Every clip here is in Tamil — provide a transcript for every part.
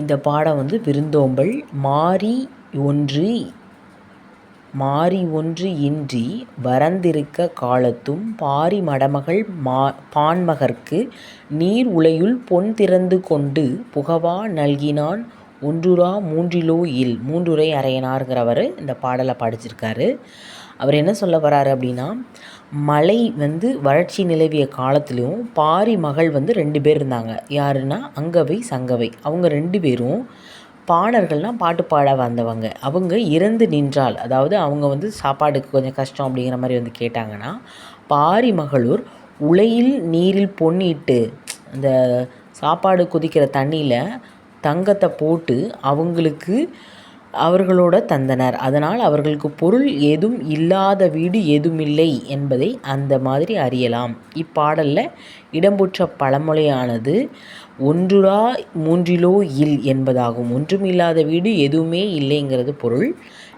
இந்த பாடம் வந்து விருந்தோம்பல். மாறி ஒன்று மாறி ஒன்று இன்றி வரந்திருக்க காலத்தும் பாரி மடமகள் மா பான்மகர்க்கு நீர் உலையுள் பொன் திறந்து கொண்டு புகவா நல்கினான். ஒன்றுரா மூன்றிலோ இல் மூன்றுரை அறையனாருங்கிறவர் இந்த பாடலை படிச்சிருக்காரு. அவர் என்ன சொல்ல வராரு அப்படின்னா மலை வந்து வறட்சி நிலவிய காலத்துலேயும் பாரி மகள் வந்து ரெண்டு பேர் இருந்தாங்க. யாருன்னா அங்கவை சங்கவை. அவங்க ரெண்டு பேரும் பாணர்கள்னால் பாட்டு பாட வந்தவங்க. அவங்க இறந்து நின்றால் அதாவது அவங்க வந்து சாப்பாடுக்கு கொஞ்சம் கஷ்டம் அப்படிங்கிற மாதிரி வந்து கேட்டாங்கன்னா பாரி மகளூர் உலையில் நீரில் பொன்னிட்டு அந்த சாப்பாடு கொதிக்கிற தண்ணியில் தங்கத்தை போட்டு அவங்களுக்கு அவர்களோட தந்தனர். அதனால் அவர்களுக்கு பொருள் ஏதும் இல்லாத வீடு ஏதுமில்லை என்பதை அந்த மாதிரி அறியலாம். இப்பாடலில் இடம்பெற்ற பழமொழியானது ஒன்றுரா மூன்றிலோ இல் என்பதாகும். ஒன்றுமில்லாத வீடு எதுவுமே இல்லைங்கிறது பொருள்.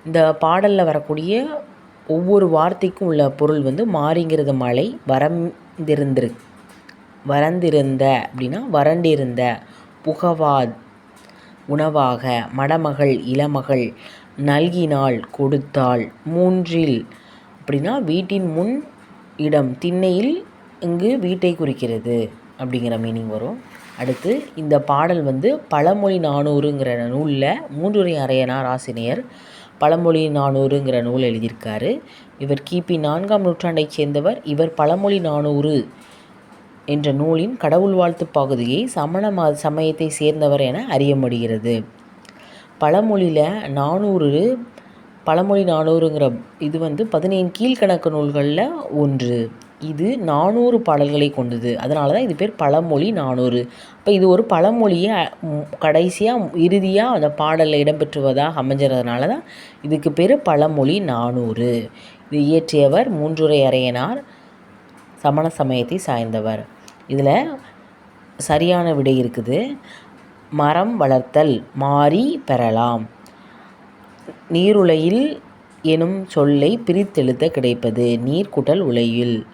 இந்த பாடலில் வரக்கூடிய ஒவ்வொரு வார்த்தைக்கும் உள்ள பொருள் வந்து மாறிங்கிறது மழை வரந்திருந்திரு வரந்திருந்த அப்படின்னா வறண்டிருந்த புகவாத் உணவாக மடமகள் இளமகள் நல்கினாள் கொடுத்தாள். மூன்றில் அப்படின்னா வீட்டின் முன் இடம் திண்ணையில் இங்கு வீட்டை குறிக்கிறது அப்படிங்கிற மீனிங் வரும். அடுத்து இந்த பாடல் வந்து பழமொழி நானூறுங்கிற நூலில் மூன்றுரை அறையனார் ஆசிரியர் பழமொழி நானூறுங்கிற நூல் எழுதியிருக்காரு. இவர் கிபி நான்காம் நூற்றாண்டைச் சேர்ந்தவர். இவர் பழமொழி நானூறு என்ற நூலின் கடவுள் வாழ்த்து பகுதியை சமண ம சமயத்தை சேர்ந்தவர் என அறிய முடிகிறது. பழமொழியில் நானூறு பழமொழி நானூறுங்கிற இது வந்து பதினேழு கீழ்கணக்கு நூல்களில் ஒன்று. இது நானூறு பாடல்களை கொண்டது. அதனால தான் இது பேர் பழமொழி நானூறு. இப்போ இது ஒரு பழமொழியை கடைசியாக இறுதியாக அந்த பாடலில் இடம்பெற்றுவதாக அமைஞ்சறதுனால தான் இதுக்கு பேர் பழமொழி நானூறு. இது இயற்றியவர் மூன்றுரை அறையனார் சமண சமயத்தை சாய்ந்தவர். இதில் சரியான விடை இருக்குது. மரம் வளர்த்தல் மாறி பெறலாம். நீருலையில் எனும் சொல்லை பிரித்தெழுத்த கிடைப்பது நீர்க்குடல் உலையில்.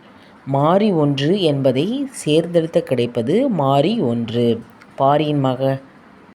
மாறி ஒன்று என்பதை சேர்ந்தெழுத்த கிடைப்பது மாறி ஒன்று. பாரியின் மக